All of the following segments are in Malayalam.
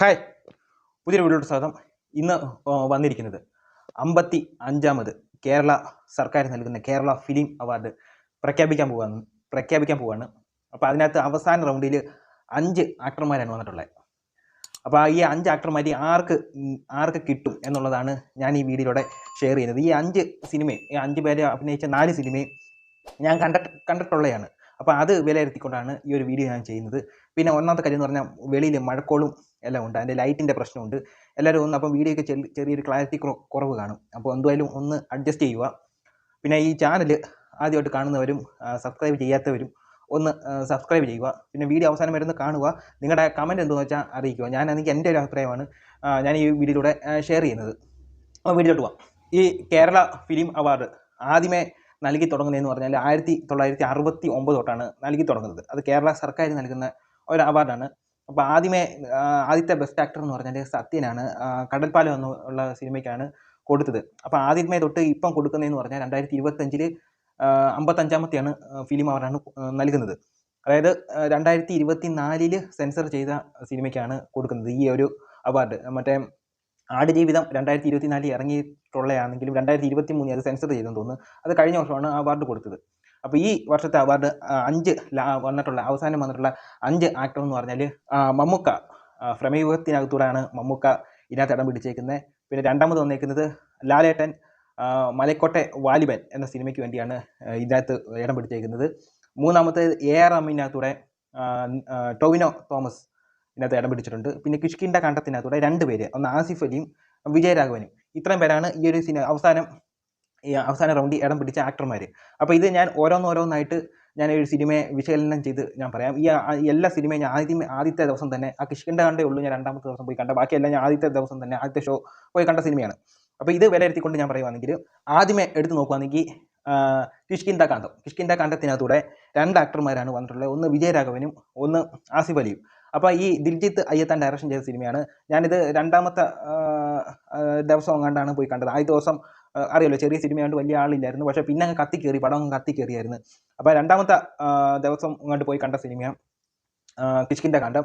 ഹായ്. പുതിയൊരു വീഡിയോയുടെ സ്വാഗതം. ഇന്ന് വന്നിരിക്കുന്നത് അമ്പത്തി അഞ്ചാമത് കേരള സർക്കാർ നൽകുന്ന കേരള ഫിലിം അവാർഡ് പ്രഖ്യാപിക്കാൻ പോവാണ് പ്രഖ്യാപിക്കാൻ പോവാണ്. അപ്പോൾ അതിനകത്ത് അവസാന റൗണ്ടിൽ അഞ്ച് ആക്ടർമാരാണ് വന്നിട്ടുള്ളത്. അപ്പോൾ ഈ അഞ്ച് ആക്ടർമാർ ആർക്ക് ആർക്ക് കിട്ടും എന്നുള്ളതാണ് ഞാൻ ഈ വീഡിയോയിലൂടെ ഷെയർ ചെയ്യുന്നത്. ഈ അഞ്ച് സിനിമയും ഈ അഞ്ച് പേരെ അഭിനയിച്ച നാല് സിനിമയും ഞാൻ കണ്ടിട്ട് കണ്ടിട്ടുള്ളതാണ് അപ്പോൾ അത് വിലയിരുത്തിക്കൊണ്ടാണ് ഈ ഒരു വീഡിയോ ഞാൻ ചെയ്യുന്നത്. പിന്നെ ഒന്നാമത്തെ കാര്യം എന്ന് പറഞ്ഞാൽ വെളിയിൽ മഴക്കോളും എല്ലാം ഉണ്ട്. അതിന്റെ ലൈറ്റിന്റെ പ്രശ്നമുണ്ട്. എല്ലാവരും ഒന്ന് അപ്പം വീഡിയോ ഒക്കെ ചെറിയൊരു ക്ലാരിറ്റി കുറവ് കാണും. അപ്പോൾ എന്തായാലും ഒന്ന് അഡ്ജസ്റ്റ് ചെയ്യുക. പിന്നെ ഈ ചാനൽ ആദ്യമായിട്ട് കാണുന്നവരും സബ്സ്ക്രൈബ് ചെയ്യാത്തവരും ഒന്ന് സബ്സ്ക്രൈബ് ചെയ്യുക. പിന്നെ വീഡിയോ അവസാനം വരുന്ന കാണുക. നിങ്ങളുടെ കമന്റ് എന്തെന്ന് വെച്ചാൽ അറിയിക്കുക. ഞാൻ എനിക്ക് എന്റെ ഒരു അഭിപ്രായമാണ് ഞാൻ ഈ വീഡിയോയിലൂടെ ഷെയർ ചെയ്യുന്നത്. അപ്പോൾ വീഡിയോട്ട് പോവാം. ഈ കേരള ഫിലിം അവാർഡ് ആദ്യമേ നൽകി തുടങ്ങുന്നതെന്ന് പറഞ്ഞാൽ ആയിരത്തി തൊള്ളായിരത്തി അറുപത്തി ഒമ്പത് തൊട്ടാണ് നൽകി തുടങ്ങുന്നത്. അത് കേരള സർക്കാർ നൽകുന്ന ഒരു അവാർഡാണ്. അപ്പോൾ ആദ്യമേ ആദ്യത്തെ ബെസ്റ്റ് ആക്ടർ എന്ന് പറഞ്ഞാൽ സത്യനാണ് കടൽപ്പാലം എന്നുള്ള സിനിമയ്ക്കാണ് കൊടുത്തത്. അപ്പോൾ ആദ്യമേ തൊട്ട് ഇപ്പം കൊടുക്കുന്നതെന്ന് പറഞ്ഞാൽ രണ്ടായിരത്തി ഇരുപത്തഞ്ചിൽ അമ്പത്തഞ്ചാമത്തെയാണ് ഫിലിം അവാർഡാണ് നൽകുന്നത്. അതായത് രണ്ടായിരത്തി ഇരുപത്തി നാലിൽ സെൻസർ ചെയ്ത സിനിമയ്ക്കാണ് കൊടുക്കുന്നത് ഈ ഒരു അവാർഡ് മറ്റേ ആടുജീവിതം രണ്ടായിരത്തി ഇരുപത്തി നാലിൽ ഇറങ്ങിയിട്ടുള്ളതാണെങ്കിലും രണ്ടായിരത്തി ഇരുപത്തി മൂന്നിൽ അത് സെൻസർ ചെയ്തെന്ന് തോന്നുന്നു. അത് കഴിഞ്ഞ വർഷമാണ് അവാർഡ് കൊടുത്തത്. അപ്പോൾ ഈ വർഷത്തെ അവാർഡ് അഞ്ച് വന്നിട്ടുള്ള അവസാനം വന്നിട്ടുള്ള അഞ്ച് ആക്ടർ എന്ന് പറഞ്ഞാൽ മമ്മൂക്ക ആ, പ്രമേയുഗത്തിനകത്തൂടെയാണ് മമ്മൂക്ക ഇതിനകത്ത് ഇടം പിടിച്ചേക്കുന്നത് പിന്നെ രണ്ടാമത് വന്നേക്കുന്നത് ലാലേട്ടൻ മലക്കോട്ടെ വാലിബൻ എന്ന സിനിമയ്ക്ക് വേണ്ടിയാണ് ഇതിനകത്ത് ഇടം പിടിച്ചേക്കുന്നത്. മൂന്നാമത്തെ എ ആർ അമ്മിനകത്തൂടെ ടൊവിനോ തോമസ് ഇതിനകത്ത് ഇടം പിടിച്ചിട്ടുണ്ട്. പിന്നെ കിഷ്കിന്റെ കണ്ടത്തിനകത്തൂടെ രണ്ട് പേര് ഒന്ന് ആസിഫ് അലിയും വിജയരാഘവനും. ഇത്രയും പേരാണ് ഈ ഒരു സിനിമ അവസാനം ഈ അവസാന റൗണ്ടിൽ ഇടം പിടിച്ച ആക്ടർമാർ അപ്പോൾ ഇത് ഞാൻ ഓരോന്നോരോന്നായിട്ട് ഞാൻ ഒരു സിനിമയെ വിശകലനം ചെയ്ത് ഞാൻ പറയാം. ഈ എല്ലാ സിനിമയും ഞാൻ ആദ്യം ആദ്യത്തെ ദിവസം തന്നെ ആ കിഷ്കിന്റെ കണ്ടേ ഉള്ളൂ ഞാൻ രണ്ടാമത്തെ ദിവസം പോയി കണ്ട. ബാക്കിയെല്ലാം ഞാൻ ആദ്യത്തെ ദിവസം തന്നെ ആദ്യത്തെ ഷോ പോയി കണ്ട സിനിമയാണ് അപ്പോൾ ഇത് വിലയിരുത്തിക്കൊണ്ട് ഞാൻ പറയുവാണെങ്കിൽ ആദ്യമേ എടുത്ത് നോക്കുവാണെങ്കിൽ കിഷ്കിന്റെ കാന്തം. കിഷ്കിന്റെ കാന്തത്തിനകത്തൂടെ രണ്ട് ആക്ടർമാരാണ് വന്നിട്ടുള്ളത്. ഒന്ന് വിജയരാഘവനും ഒന്ന് ആസിഫ് അലിയും. അപ്പോൾ ഈ ദിൽജിത്ത് അയ്യത്താൻ ഡയറക്ഷൻ ചെയ്ത സിനിമയാണ് ഞാനിത് രണ്ടാമത്തെ ദിവസം കണ്ടാണ് പോയി കണ്ടത്. ആദ്യ ദിവസം അറിയാലോ ചെറിയ സിനിമയായിട്ട് വലിയ ആളില്ലായിരുന്നു. പക്ഷേ പിന്നെ അങ്ങ് കത്തി പടം അങ്ങ് കത്തി കയറിയായിരുന്നു അപ്പോൾ രണ്ടാമത്തെ ദിവസം അങ്ങോട്ട് പോയി കണ്ട സിനിമയാണ് കിഷ്കിന്റെ കണ്ടം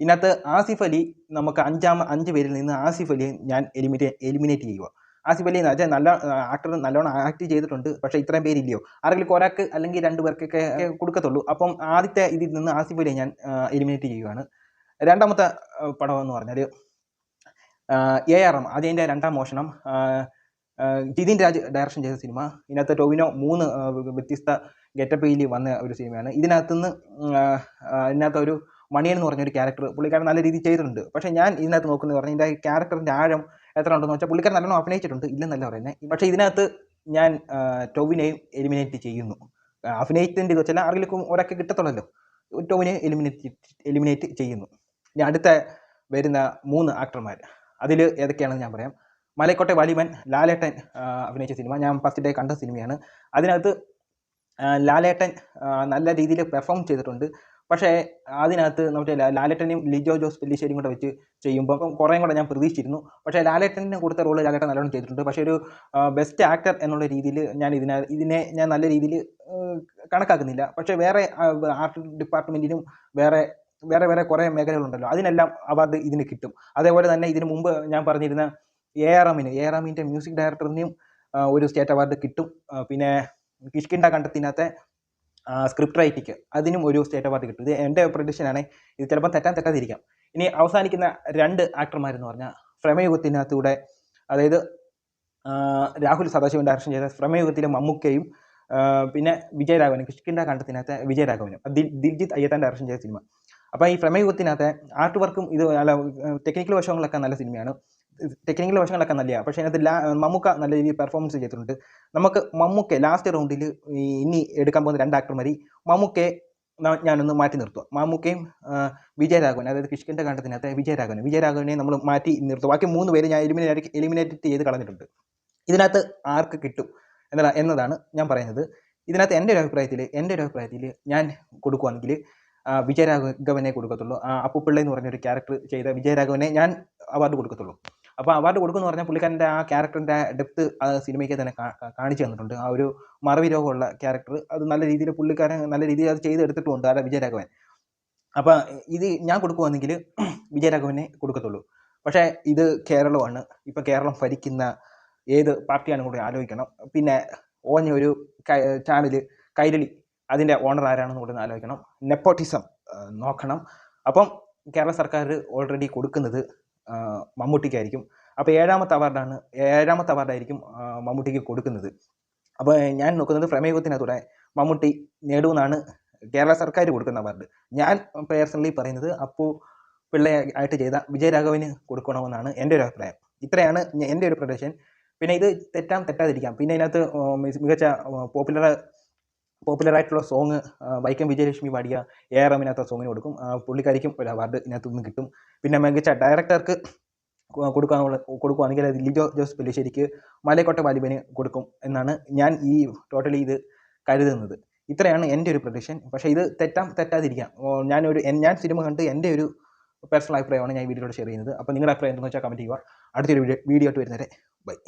ഇതിനകത്ത് ആസിഫ് അലി നമുക്ക് അഞ്ചാമ അഞ്ച് പേരിൽ നിന്ന് ആസിഫ് അലിയെ ഞാൻ എലിമിനേ എലിമിനേറ്റ് ചെയ്യുക ആസിഫ് അലി എന്ന് വെച്ചാൽ നല്ല ആക്ടർ നല്ലോണം ആക്ട് ചെയ്തിട്ടുണ്ട് പക്ഷേ ഇത്രയും പേരില്ലയോ. ആരെങ്കിലും ഒരാൾക്ക് അല്ലെങ്കിൽ രണ്ട് പേർക്കൊക്കെ കൊടുക്കത്തുള്ളൂ. അപ്പം ആദ്യത്തെ ഇതിൽ നിന്ന് ആസിഫ് അലിയെ ഞാൻ എലിമിനേറ്റ് ചെയ്യുകയാണ് രണ്ടാമത്തെ പടം എന്ന് പറഞ്ഞാൽ എ ആർ എം അതിന്റെ രണ്ടാം മോഷണം. ജിതിൻ രാജ് ഡയറക്ഷൻ ചെയ്ത സിനിമ ഇതിനകത്ത് ടോവിനോ മൂന്ന് വ്യത്യസ്ത ഗെറ്റപ്പയിൽ വന്ന ഒരു സിനിമയാണ് ഇതിനകത്തുനിന്ന് ഇതിനകത്ത് ഒരു മണിയൻ എന്ന് പറഞ്ഞൊരു ക്യാരക്ടർ പുള്ളിക്കാരൻ നല്ല രീതിയിൽ ചെയ്തിട്ടുണ്ട്. പക്ഷേ ഞാൻ ഇതിനകത്ത് നോക്കുന്നത് പറഞ്ഞാൽ ഇതിന്റെ ക്യാരക്ടറിന്റെ ആഴം എത്ര ഉണ്ടെന്ന് വെച്ചാൽ പുള്ളിക്കാരൻ നല്ലോണം അഭിനയിച്ചിട്ടുണ്ട് ഇല്ലെന്നല്ല പറയുന്നത് പക്ഷേ ഇതിനകത്ത് ഞാൻ ടോവിനെയും എലിമിനേറ്റ് ചെയ്യുന്നു. അഭിനയിച്ചതിന്റെ ഇത് വെച്ചാൽ ആരെങ്കിലും ഒരൊക്കെ കിട്ടത്തുള്ളല്ലോ. ടോവിനെ എലിമിനേറ്റ് എലിമിനേറ്റ് ചെയ്യുന്നു. ഇനി അടുത്ത വരുന്ന മൂന്ന് ആക്ടർമാർ അതിൽ ഏതൊക്കെയാണെന്ന് ഞാൻ പറയാം. മലക്കോട്ടെ വലിമൻ ലാലേട്ടൻ അഭിനയിച്ച സിനിമ. ഞാൻ ഫസ്റ്റ് ഡേ കണ്ട സിനിമയാണ്. അതിനകത്ത് ലാലേട്ടൻ നല്ല രീതിയിൽ പെർഫോം ചെയ്തിട്ടുണ്ട്. പക്ഷേ അതിനകത്ത് നമ്മുടെ ലാലേട്ടനെയും ലിജോ ജോസ് പെല്ലിശ്ശേരിയും കൂടെ വെച്ച് ചെയ്യുമ്പോൾ കുറേയും കൂടെ ഞാൻ പ്രതീക്ഷിച്ചിരുന്നു. പക്ഷേ ലാലേട്ടനെ കൊടുത്ത റോൾ ലാലേട്ടൻ നല്ലോണം ചെയ്തിട്ടുണ്ട്. പക്ഷേ ഒരു ബെസ്റ്റ് ആക്ടർ എന്നുള്ള രീതിയിൽ ഞാൻ ഇതിനെ ഇതിനെ ഞാൻ നല്ല രീതിയിൽ കണക്കാക്കുന്നില്ല. പക്ഷേ വേറെ ആർട്ട് ഡിപ്പാർട്ട്മെന്റിനും വേറെ വേറെ വേറെ കുറേ മേഖലകളുണ്ടല്ലോ. അതിനെല്ലാം അവാർഡ് ഇതിന് കിട്ടും. അതേപോലെ തന്നെ ഇതിന് മുമ്പ് ഞാൻ പറഞ്ഞിരുന്ന എ ആർ എമ്മിന് എ ആർ എമ്മിന്റെ മ്യൂസിക് ഡയറക്ടറിനും ആ, ഒരു സ്റ്റേറ്റ് അവാർഡ് കിട്ടും. പിന്നെ കിഷ്കിണ്ട കണ്ടത്തിനകത്തെ സ്ക്രിപ്റ്റ് റൈറ്റിക്ക് അതിനും ഒരു സ്റ്റേറ്റ് അവാർഡ് കിട്ടും. ഇത് എന്റെ പ്രഡിക്ഷനാണ് ഇത് ചിലപ്പോൾ തെറ്റാൻ തെറ്റാതിരിക്കാം. ഇനി അവസാനിക്കുന്ന രണ്ട് ആക്ടർമാരെന്ന് പറഞ്ഞാൽ ഫ്രമയുഗത്തിനകത്തൂടെ അതായത് രാഹുൽ സദാശിവൻ ഡയറക്ഷൻ ചെയ്ത ഫ്രമയുഗത്തിലെ മമ്മൂക്കയും പിന്നെ വിജയരാഘവനും കിഷ്കിണ്ട കണ്ടത്തിനകത്തെ വിജയരാഘവനും ദിൽജിത് അയ്യത്താൻ ഡയറക്ഷൻ ചെയ്ത സിനിമ അപ്പോൾ ഈ പ്രമേയുഗത്തിനകത്തെ ആർട്ട് വർക്കും ഇത് നല്ല ടെക്നിക്കൽ വശങ്ങളൊക്കെ നല്ല സിനിമയാണ്. ടെക്നിക്കൽ വശങ്ങളൊക്കെ നല്ലതാണ് പക്ഷേ അതിനകത്ത് ലാ മമ്മൂക്ക നല്ല രീതിയിൽ പെർഫോമൻസ് ചെയ്തിട്ടുണ്ട്. നമുക്ക് മമ്മൂക്ക ലാസ്റ്റ് റൗണ്ടിൽ ഇനി എടുക്കാൻ പോകുന്ന രണ്ട് ആക്ടർമാരി മമ്മൂക്കെ ഞാനൊന്ന് മാറ്റി നിർത്തുക മമ്മൂക്കയും വിജയരാഘവൻ അതായത് കിഷ്കിന്റെ കണ്ടത്തിനകത്തെ വിജയരാഘവൻ വിജയരാഘവനെ നമ്മൾ മാറ്റി നിർത്തുക ബാക്കി മൂന്ന് പേര് ഞാൻ എലിമിനേറ്റ് എലിമിനേറ്റ് ചെയ്ത് കളഞ്ഞിട്ടുണ്ട്. ഇതിനകത്ത് ആർക്ക് കിട്ടും? എന്നതാണ് എന്നതാണ് ഞാൻ പറയുന്നത്. ഇതിനകത്ത് എന്റെ ഒരു അഭിപ്രായത്തിൽ എന്റെ ഒരു അഭിപ്രായത്തിൽ ഞാൻ കൊടുക്കുകയാണെങ്കിൽ വിജയരാഘവനെ കൊടുക്കത്തുള്ളൂ. അപ്പുപിള്ള എന്ന് പറഞ്ഞൊരു ക്യാരക്ടർ ചെയ്ത വിജയരാഘവനെ ഞാൻ അവാർഡ് കൊടുക്കത്തുള്ളൂ. അപ്പോൾ അവാർഡ് കൊടുക്കുമെന്ന് പറഞ്ഞാൽ പുള്ളിക്കാരന്റെ ആ ക്യാരക്ടറിന്റെ ഡെപ്ത് ആ സിനിമയ്ക്ക് തന്നെ കാണിച്ചു തന്നിട്ടുണ്ട്. ആ ഒരു മറവി രോഗമുള്ള ക്യാരക്ടർ അത് നല്ല രീതിയിൽ പുള്ളിക്കാരൻ നല്ല രീതിയിൽ അത് ചെയ്തെടുത്തിട്ടുമുണ്ട് ആ വിജയരാഘവൻ. അപ്പോൾ ഇത് ഞാൻ കൊടുക്കുവാണെങ്കിൽ വിജയരാഘവനെ കൊടുക്കത്തുള്ളൂ. പക്ഷേ ഇത് കേരളമാണ്. ഇപ്പം കേരളം ഭരിക്കുന്ന ഏത് പാർട്ടിയാണ് കൂടി ആലോചിക്കണം. പിന്നെ ഓഞ്ഞ ഒരു ചാനൽ കൈരളി അതിന്റെ ഓണർ ആരാണെന്ന് കൂടി ആലോചിക്കണം. നെപ്പോട്ടിസം നോക്കണം. അപ്പം കേരള സർക്കാർ ഓൾറെഡി കൊടുക്കുന്നത് മമ്മൂട്ടിക്കായിരിക്കും. അപ്പോൾ ഏഴാമത്തെ അവാർഡാണ് ഏഴാമത്തെ അവാർഡായിരിക്കും മമ്മൂട്ടിക്ക് കൊടുക്കുന്നത്. അപ്പോൾ ഞാൻ നോക്കുന്നത് പ്രമേയത്തിനകത്തൂടെ മമ്മൂട്ടി നേടുമെന്നാണ് കേരള സർക്കാർ കൊടുക്കുന്ന അവാർഡ്. ഞാൻ പേഴ്സണലി പറയുന്നത് അപ്പോൾ പിള്ളേ ആയിട്ട് ചെയ്ത വിജയരാഘവന് കൊടുക്കണമെന്നാണ് എന്റെ ഒരു അഭിപ്രായം. ഇത്രയാണ് എന്റെ ഒരു പ്രൊഡക്ഷൻ പിന്നെ ഇത് തെറ്റാം തെറ്റാതിരിക്കാം. പിന്നെ ഇതിനകത്ത് മികച്ച പോപ്പുലർ പോപ്പുലർ ആയിട്ടുള്ള സോങ് വൈക്കം വിജയലക്ഷ്മി പാടിയ എ ആർ എമ്മിനകത്ത് സോങ്ങിന് കൊടുക്കും. പുള്ളിക്കാരിക്കും ഒരു അവാർഡ് ഇതിനകത്ത് നിന്ന് കിട്ടും. പിന്നെ മികച്ച ഡയറക്ടർക്ക് കൊടുക്കാനുള്ള കൊടുക്കുകയാണെങ്കിൽ അത് ലിജോ ജോസ് പെല്ലിശ്ശേരിക്ക് മലയക്കോട്ട വാലിബന് കൊടുക്കും എന്നാണ് ഞാൻ ഈ ടോട്ടലി ഇത് കരുതുന്നത്. ഇത്രയാണ് എന്റെ ഒരു പ്രഡിഷൻ പക്ഷേ ഇത് തെറ്റാം തെറ്റാതിരിക്കാം. ഞാനൊരു ഞാൻ സിനിമ കണ്ട് എന്റെ ഒരു പേഴ്സണൽ അഭിപ്രായമാണ് ഞാൻ ഈ വീഡിയോയോട് ഷെയർ ചെയ്യുന്നത്. അപ്പോൾ നിങ്ങളുടെ അഭിപ്രായം എന്താണെന്ന് വെച്ചാൽ കമന്റ് ചെയ്യുക. അടുത്തൊരു വീഡിയോ വീഡിയോ ആയിട്ട് വരുന്നവരെ ബൈ